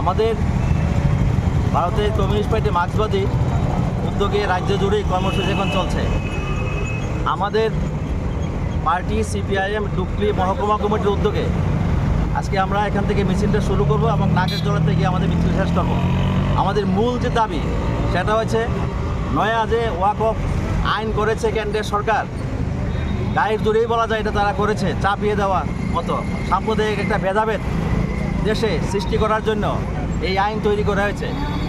আমাদের ভারতের communist party মার্ক্সবাদী উদ্যোগে রাজ্য জুড়েই কর্মসূচি এখন চলছে। আমাদের পার্টি সিপিআইএম ডুকলি মহকুমা কমিটির উদ্যোগে আজকে আমরা এখান থেকে মিছিলটা শুরু করব এবং নাগের জলা থেকে আমাদের মিছিল শেষ করব। আমাদের মূল যে দাবি, সেটা হচ্ছে নয়া যে ওয়াক অফ আইন করেছে কেন্দ্রের সরকার, গায়ের জুড়েই বলা যায় এটা তারা করেছে, চাপিয়ে দেওয়া মতো। সাম্প্রদায়িক একটা ভেদাভেদ দেশে সৃষ্টি করার জন্য এই আইন তৈরি করা হয়েছে।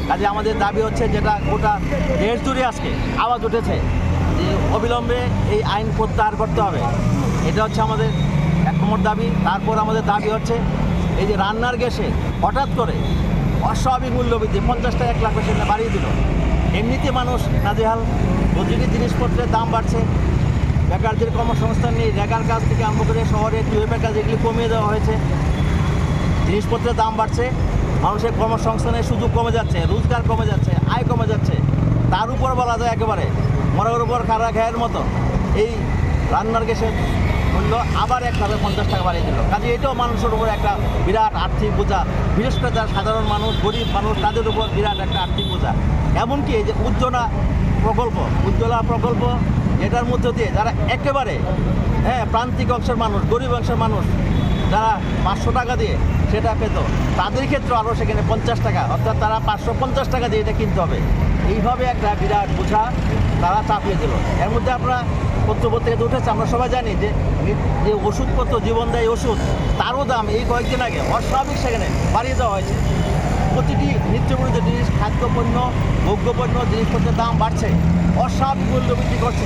কাজে আমাদের দাবি হচ্ছে যেটা গোটা দেশ জুড়ে আজকে আওয়াজ উঠেছে যে অবিলম্বে এই আইন প্রত্যাহার করতে হবে। এটা হচ্ছে আমাদের এক নম্বর দাবি। তারপর আমাদের দাবি হচ্ছে এই যে রান্নার গ্যাসে হঠাৎ করে অস্বাভাবিক মূল্যবৃদ্ধি পঞ্চাশ টাকা এক লাখ পেশেন্টে বাড়িয়ে দিল। এমনিতে মানুষ নাজেহাল, প্রতিটি জিনিসপত্রের দাম বাড়ছে। বেকারদের কর্মসংস্থান নেই। রেগার কাজ থেকে আরম্ভ করে শহরে টুয়েপের কাজ এগুলি কমিয়ে দেওয়া হয়েছে। জিনিসপত্রের দাম বাড়ছে, মানুষের কর্মসংস্থানের সুযোগ কমে যাচ্ছে, রোজগার কমে যাচ্ছে, আয় কমে যাচ্ছে। তার উপর বলা যায় একেবারে মরার উপর খারা ঘায়ের মতো। এই রান্নার গ্যাসের মূল্য আবার একভাবে পঞ্চাশ টাকা বাড়িয়ে দিল। কাজে এটাও মানুষের উপর একটা বিরাট আর্থিক বোঝা। বিশেষ করে যারা সাধারণ মানুষ, গরিব মানুষ, তাদের উপর বিরাট একটা আর্থিক বোঝা। এমনকি এই যে উজ্জ্বলা প্রকল্প উজ্জ্বলা প্রকল্প, এটার মধ্য দিয়ে যারা একেবারে হ্যাঁ প্রান্তিক অংশের মানুষ, গরিব অংশের মানুষ যারা পাঁচশো টাকা দিয়ে সেটা পেত, তাদের ক্ষেত্রে আরও সেখানে পঞ্চাশ টাকা, অর্থাৎ তারা পাঁচশো পঞ্চাশ টাকা দিয়ে এটা কিনতে হবে। এইভাবে একটা বিরাট বোঝা তারা চাপিয়ে দিল। এর মধ্যে আমরা পত্রপত্রিকাতে উঠেছে আমরা সবাই জানি যে যে ওষুধপত্র জীবনদায়ী ওষুধ, তারও দাম এই কয়েকদিন আগে অস্বাভাবিক সেখানে বাড়িয়ে দেওয়া হয়েছে। প্রতিটি নিত্য প্রয়োজনীয় জিনিস, খাদ্যপণ্য, ভোগ্যপণ্য, জিনিসপত্রের দাম বাড়ছে, অস্বাভাবিক মূল্য বৃদ্ধি করছে।